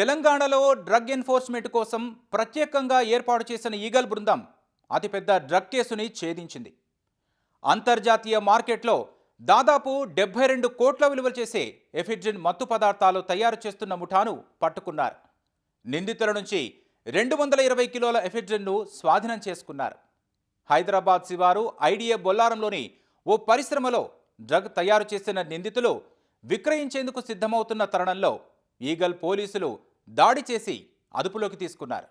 తెలంగాణలో drug enforcement కోసం ప్రత్యేకంగా ఏర్పాటు చేసిన ఈగల్ బృందం అతిపెద్ద డ్రగ్ కేసుని ఛేదించింది. అంతర్జాతీయ మార్కెట్లో దాదాపు డెబ్బై రెండు కోట్ల విలువ చేసే ఎఫిడ్రిన్ మత్తు పదార్థాలు తయారు చేస్తున్న ముఠాను పట్టుకున్నారు. నిందితుల నుంచి రెండు వందల ఇరవై కిలోల ఎఫిడ్రిన్ను స్వాధీనం చేసుకున్నారు. హైదరాబాద్ శివారు ఐడిఏ బొల్లారంలోని ఓ పరిశ్రమలో డ్రగ్ తయారు చేసిన నిందితులు విక్రయించేందుకు సిద్ధమవుతున్న తరుణంలో ఈగల్ పోలీసులు దాడి చేసి అదుపులోకి తీసుకున్నారు.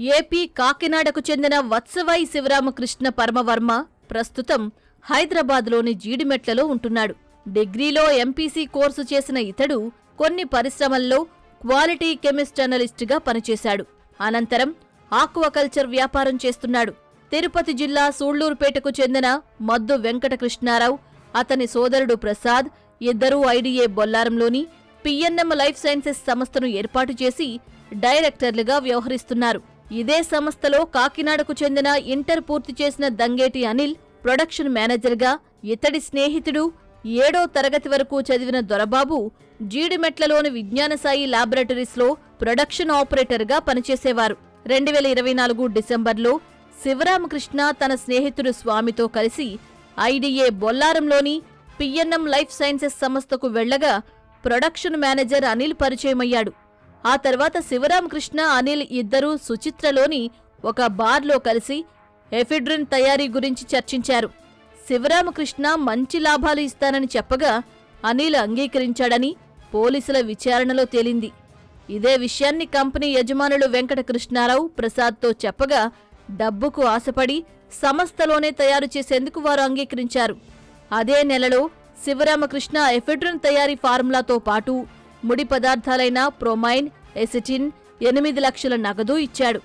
ఏపీ కాకినాడకు చెందిన వత్సవై శివరామకృష్ణ పరమవర్మ ప్రస్తుతం హైదరాబాద్లోని జీడిమెట్లలో ఉంటున్నాడు. డిగ్రీలో ఎంపీసీ కోర్సు చేసిన ఇతడు కొన్ని పరిశ్రమల్లో క్వాలిటీ కెమిస్ట్ జర్నలిస్టుగా పనిచేశాడు. అనంతరం ఆక్వాకల్చర్ వ్యాపారం చేస్తున్నాడు. తిరుపతి జిల్లా సూళ్ళూరుపేటకు చెందిన మద్దు వెంకటకృష్ణారావు అతని సోదరుడు ప్రసాద్ ఇద్దరూ ఐడిఏ బొల్లారంలోని పిఎన్ఎం లైఫ్ సైన్సెస్ సంస్థను ఏర్పాటు చేసి డైరెక్టర్లుగా వ్యవహరిస్తున్నారు. ఇదే సంస్థలో కాకినాడకు చెందిన ఇంటర్ పూర్తి చేసిన దంగేటి అనిల్ ప్రొడక్షన్ మేనేజర్గా ఇతడి స్నేహితుడు ఏడో తరగతి వరకు చదివిన దొరబాబు జీడిమెట్లలోని విజ్ఞానసాయి లాబొరేటరీస్లో ప్రొడక్షన్ ఆపరేటర్గా పనిచేసేవారు. రెండు వేల ఇరవై నాలుగు డిసెంబర్లో శివరామకృష్ణ తన స్నేహితుడు స్వామితో కలిసి ఐడిఏ బొల్లారంలోని పిఎన్ఎం లైఫ్ సైన్సెస్ సంస్థకు వెళ్ళగా ప్రొడక్షన్ మేనేజర్ అనిల్ పరిచయమయ్యాడు. ఆ తర్వాత శివరామకృష్ణ అనిల్ ఇద్దరూ సుచిత్రలోని ఒక బార్లో కలిసి ఎఫిడ్రిన్ తయారీ గురించి చర్చించారు. శివరామకృష్ణ మంచి లాభాలు ఇస్తానని చెప్పగా అనిల్ అంగీకరించాడని పోలీసుల విచారణలో తేలింది. ఇదే విషయాన్ని కంపెనీ యజమానులు వెంకటకృష్ణారావు ప్రసాద్తో చెప్పగా డబ్బుకు ఆశపడి సంస్థలోనే తయారు చేసేందుకు వారు అంగీకరించారు. అదే నెలలో శివరామకృష్ణ ఎఫెడ్రిన్ తయారీ ఫార్ములాతో పాటు ముడి పదార్థాలైన ప్రొమైన్ ఎసిటిన్ ఎనిమిది లక్షల నగదు ఇచ్చాడు.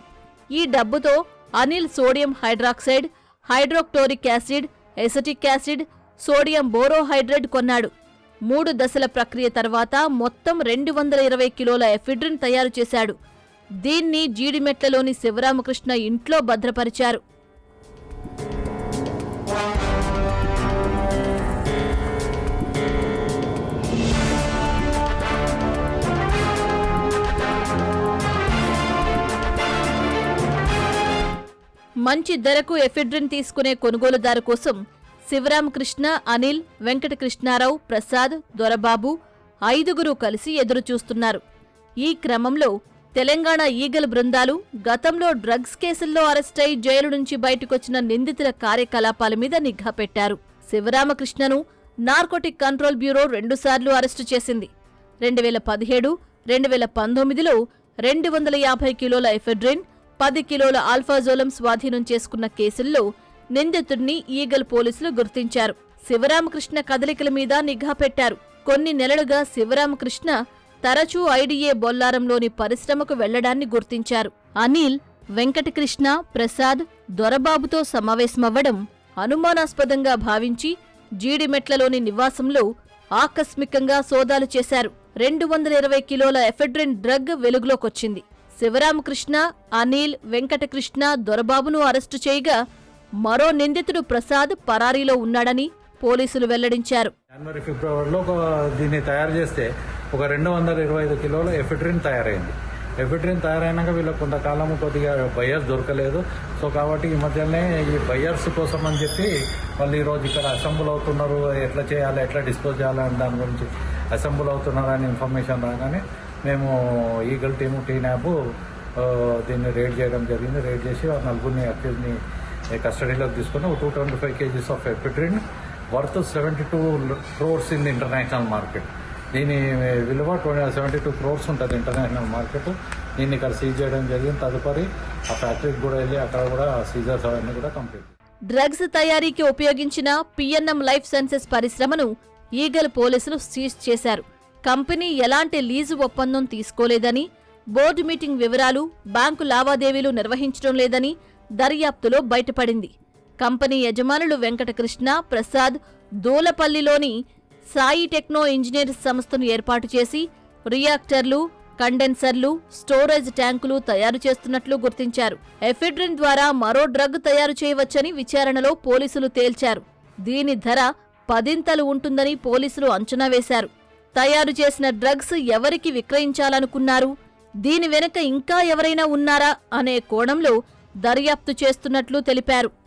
ఈ డబ్బుతో Anil sodium hydroxide hydrochloric acid acetic acid sodium borohydride కొన్నాడు. మూడు దశల ప్రక్రియ తర్వాత మొత్తం రెండు వందల ఇరవై కిలోల ఎఫిడ్రిన్ తయారు చేశాడు. దీన్ని జీడిమెట్లలోని శివరామకృష్ణ ఇంట్లో భద్రపరిచారు. మంచి ధరకు ఎఫిడ్రిన్ తీసుకునే కొనుగోలుదారు కోసం శివరామకృష్ణ అనిల్ వెంకటకృష్ణారావు ప్రసాద్ దొరబాబు ఐదుగురు కలిసి ఎదురుచూస్తున్నారు. ఈ క్రమంలో తెలంగాణ ఈగల్ బృందాలు గతంలో డ్రగ్స్ కేసుల్లో అరెస్టై జైలు నుంచి బయటకొచ్చిన నిందితుల కార్యకలాపాల మీద నిఘా పెట్టారు. శివరామకృష్ణను నార్కోటిక్ కంట్రోల్ బ్యూరో రెండుసార్లు అరెస్టు చేసింది. రెండు వేల పదిహేడు రెండు వేల పంతొమ్మిదిలో రెండు వందల యాభై కిలోల ఎఫెడ్రిన్ పది కిలోల ఆల్ఫాజోలం స్వాధీనం చేసుకున్న కేసుల్లో నిందితుడిని ఈగల్ పోలీసులు గుర్తించారు. శివరామకృష్ణ కదలికల మీద నిఘా పెట్టారు. కొన్ని నెలలుగా శివరామకృష్ణ తరచూ ఐడిఏ బొల్లారంలోని పరిశ్రమకు వెళ్ళడాన్ని గుర్తించారు. అనిల్ వెంకటకృష్ణ ప్రసాద్ దొరబాబుతో సమావేశమవ్వడం అనుమానాస్పదంగా భావించి జీడిమెట్లలోని నివాసంలో ఆకస్మికంగా సోదాలు చేశారు. రెండు వందల ఇరవై కిలోల ఎఫెడ్రిన్ డ్రగ్ వెలుగులోకొచ్చింది. శివరామకృష్ణ అనిల్ వెంకటకృష్ణ దొరబాబును అరెస్టు చేయగా మరో నిందితుడు ప్రసాద్ పరారీలో ఉన్నాడని పోలీసులు వెల్లడించారు. జనవరి ఫిబ్రవరిలో దీన్ని తయారు చేస్తే ఒక రెండు వందల ఇరవై ఐదు కిలోల ఎఫిడ్రిన్ తయారైంది. ఎఫిడ్రిన్ తయారైనాక వీళ్ళకి కొంతకాలం కొద్దిగా బయర్స్ దొరకలేదు. సో కాబట్టి ఈ మధ్యనే ఈ బయర్స్ కోసం అని చెప్పి వాళ్ళు ఈరోజు ఇక్కడ అసెంబుల్ అవుతున్నారు. ఎట్లా చేయాలి ఎట్లా డిస్పోజ్ చేయాలి అని దాని గురించి అసెంబుల్ అవుతున్నారని ఇన్ఫర్మేషన్ రాగానే మేము ఈగల్ టీము టీ న్యాబ్ దీన్ని రేడ్ చేయడం జరిగింది. రేడ్ చేసి ఆ నలుగురిని అక్యూజ్ని కస్టడీలోకి తీసుకుని two twenty five KGs of ephedrine worth seventy two crores in international market దీని విలువ సెవెంటీ టూ క్రోర్స్ ఉంటుంది ఇంటర్నేషనల్ మార్కెట్ దీన్ని ఇక్కడ సీజ్ చేయడం జరిగింది. తదుపరి ఆ ఫ్యాక్టరీకి కూడా వెళ్ళి అక్కడ కూడా సీజర్స్ అవన్నీ కూడా కంప్లీట్ డ్రగ్స్ తయారీకి ఉపయోగించిన పిఎన్ఎం లైఫ్ సైన్సెస్ పరిశ్రమను ఈగల్ పోలీసులు సీజ్ చేశారు. కంపెనీ ఎలాంటి లీజు ఒప్పందం తీసుకోలేదని బోర్డు మీటింగ్ వివరాలు బ్యాంకు లావాదేవీలు నిర్వహించడం లేదని దర్యాప్తులో బయటపడింది. కంపెనీ యజమానులు వెంకటకృష్ణ ప్రసాద్ దూలపల్లిలోని సాయి టెక్నో ఇంజనీర్స్ సంస్థను ఏర్పాటు చేసి రియాక్టర్లు కండెన్సర్లు స్టోరేజ్ ట్యాంకులు తయారు చేస్తున్నట్లు గుర్తించారు. ఎఫిడ్రిన్ ద్వారా మరో డ్రగ్ తయారు చేయవచ్చని విచారణలో పోలీసులు తేల్చారు. దీని ధర పదింతలు ఉంటుందని పోలీసులు అంచనా వేశారు. తయారు చేసిన డ్రగ్స్ ఎవరికి విక్రయించాలనుకున్నారు? దీని వెనుక ఇంకా ఎవరైనా ఉన్నారా? అనే కోణంలో దర్యాప్తు చేస్తున్నట్లు తెలిపారు.